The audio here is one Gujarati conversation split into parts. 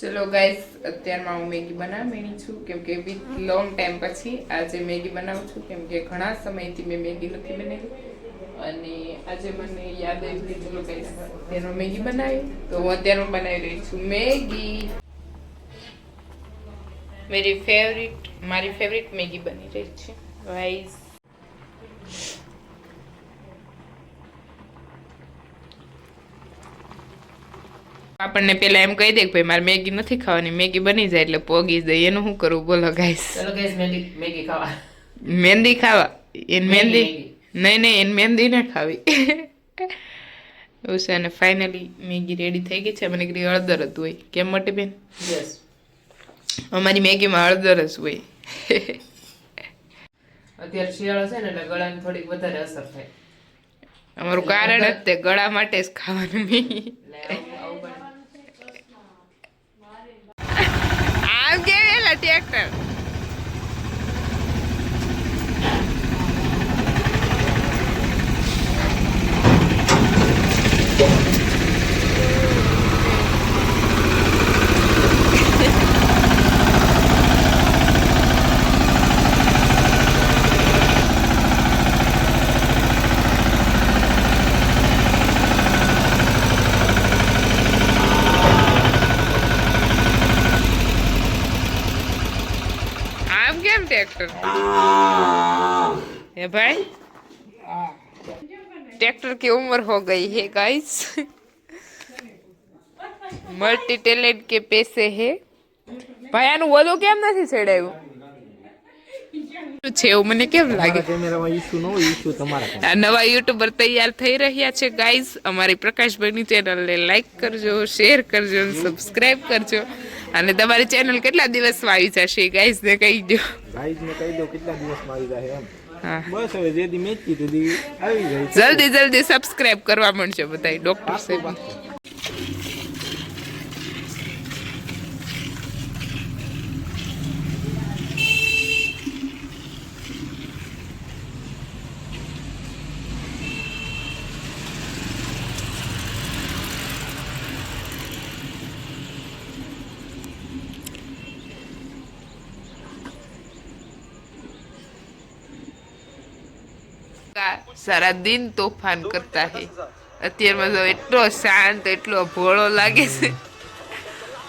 ચલો ગાઈસ અત્યારમાં હું મેગી બનાવવા છું, કેમ કે વિથ લોંગ ટાઈમ પછી આજે મેગી બનાવું છું, કેમ કે ઘણા સમયથી મેં મેગી નથી બનાવી. અને આજે મને યાદ આવી કે ચલો ગાઈસ તેનો મેગી બનાવી તો હું અત્યારમાં બનાવી રહી છું મેગી. મેરી ફેવરિટ મારી ફેવરિટ મેગી બની રહી છે. ગાઈસ આપણને પેલા એમ કહી દે કે ભાઈ મારે મેગી નથી ખાવાની મેગી બની જાય એટલે પોગી જાય એનું શું કરવું બોલો ગાઈસ ચલો ગાઈસ મેગી મેગી ખાવા. મહેંદી ખાવા? એન મહેંદી નહીં નહીં એને મહેંદી ના ખાવી. એવું છે અને ફાઇનલી મેગી રેડી થઈ ગઈ છે. મને કીધી હળદર જ હોય. કેમ મોટી બેન? યસ અમારી મેગીમાં હળદર જ હોય. અત્યારે શિયાળો છે ને એટલે ગળાની થોડીક વધારે અસર થાય. અમારું કારણ જ તે ગળા માટે જ ખાવાનું મેગી. it. આમ કેમ ટ્રેક્ટર એ ભાઈ ट्रैक्टर की उम्र हो गई है गाइस મલ્ટી ટેલેન્ટ કે પેસે હે ભાઈ આનું ઓલું કેમ નથી ચડાવ્યું છે એવું મને કેમ લાગે કેમેરામાં ઈશ્યુ ન હોય ઈશ્યુ તમારા પાસે. આ નવા યુટ્યુબર તૈયાર થઈ રહ્યા છે ગાઈઝ અમારી પ્રકાશભાઈની ચેનલને લાઈક કરજો શેર કરજો સબસ્ક્રાઇબ કરજો અને તમારી ચેનલ કેટલા દિવસમાં આવી જશે ગાઈઝ ને કહી દો. ગાઈઝને કહી દો કેટલા દિવસમાં આવી જશે એમ. હા. બસ હવે જે દી મેચ તે આવી જાય. જલ્દી જલ્દી સબસ્ક્રાઇબ કરવા માંડજો બધાય ડોક્ટર સાહેબ. કા સારા દિન તોફાન કરતા હે અત્યારમાં તો એટલો શાંત એટલો ભોળો લાગે છે.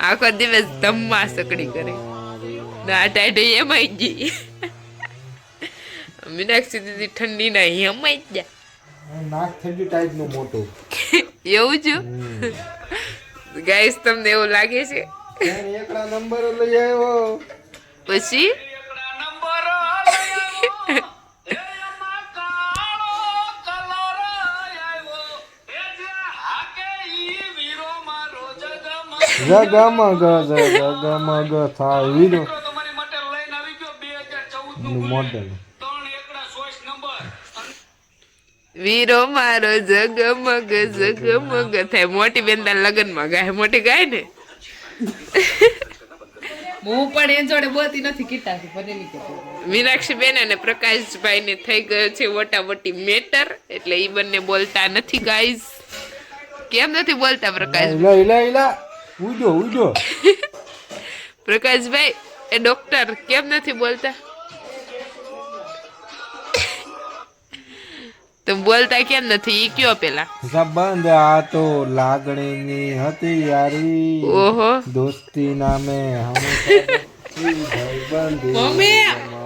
આખો દિવસ ધમ્મા સકડી કરે. ના ટાઈટ એમાઈ ગઈ. મીનાક્ષી દીદી ઠંડી ના એમાઈ ગયા. નાક થઈ ગયું ટાઈટનું મોટું. એવું જો? ગાઈસ તમને એવું લાગે છે? એકડા નંબર લઈ આવ્યો. પછી? જગમગ જગમગ થાય. વીરો. નું મોડેલ. વીરો મારો જગમગ જગમગ. થાય. મોટી બેન તાર લગ્નમાં ગાય. મોટી ગાય ને? હું પણ એ જોડે બોલતી નથી કીટાથી મીનાક્ષી બેન અને પ્રકાશભાઈ ને થઈ ગયો છે વોટાવટી મેટર એટલે ઈ બંને બોલતા નથી ગાઈઝ કેમ નથી બોલતા પ્રકાશ? ઇલા ઇલા ઇલા ઉડો ઉડો. પ્રકાશભાઈ એ ડોક્ટર કેમ નથી બોલતા? તો બોલતા કેમ નથી? ઈ કયો પેલા? સંબંધ આ તો લાગણીની હતી યારી. ઓહો. દોસ્તી નામે ભાઈબંધી મમ્મી!